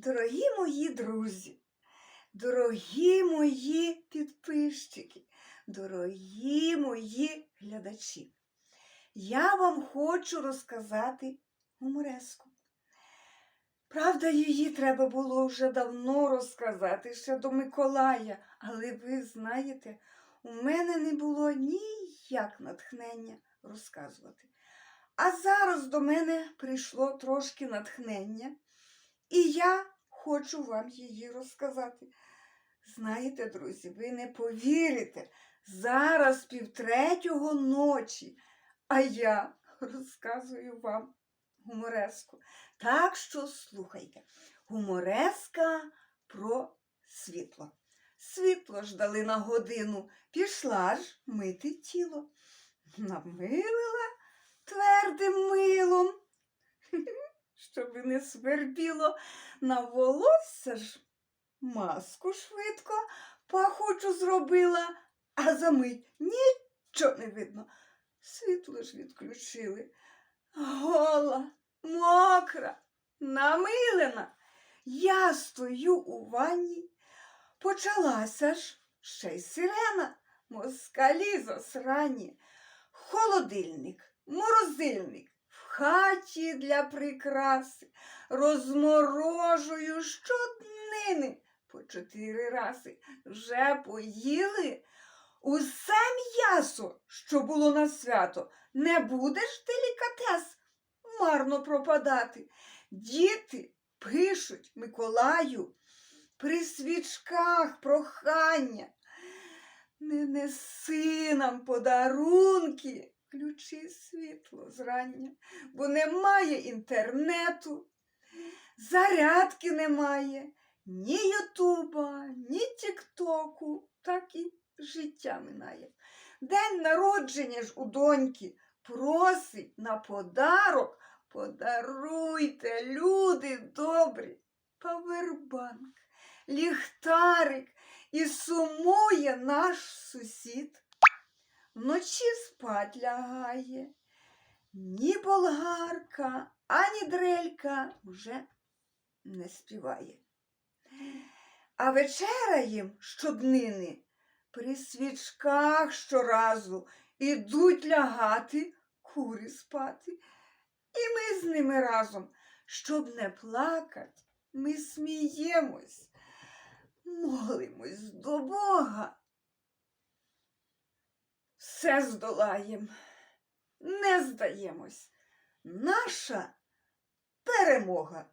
Дорогі мої друзі, дорогі мої підписчики, дорогі мої глядачі, я вам хочу розказати гумореску. Правда, її треба було вже давно розказати, ще до Миколая, але ви знаєте, у мене не було ніяк натхнення розказувати. А зараз до мене прийшло трошки натхнення, і я хочу вам її розказати. Знаєте, друзі, ви не повірите, зараз півтретього ночі, а я розказую вам гумореску. Так що слухайте, гумореска про світло. Світло ж дали на годину, пішла ж мити тіло. Намилила милом, щоби не свербіло на волосся ж маску швидко пахучу зробила, а за мить нічого не видно. Світло ж відключили. Гола, мокра, намилена. Я стою у ванні. Почалася ж ще й сирена, москалі засрані. Холодильник, морозильник хаті для прикраси. Розморожую щоднини по чотири рази. Вже поїли. Усе м'ясо, що було на свято, не будеш делікатес марно пропадати. Діти пишуть Миколаю при свічках прохання. Не неси нам подарунки, включи світло зрання, бо немає інтернету, зарядки немає, ні Ютуба, ні Тіктоку, так і життя минає. День народження ж у доньки просить на подарок. Подаруйте, люди добрі, павербанк, ліхтарик і сумує наш сусід. Вночі спать лягає, ні болгарка, ані дрелька вже не співає. А вечера їм щоднини при свічках щоразу ідуть лягати кури спати. І ми з ними разом, щоб не плакать, ми сміємось, молимось до Бога. Все здолаєм, не здаємось. Наша перемога.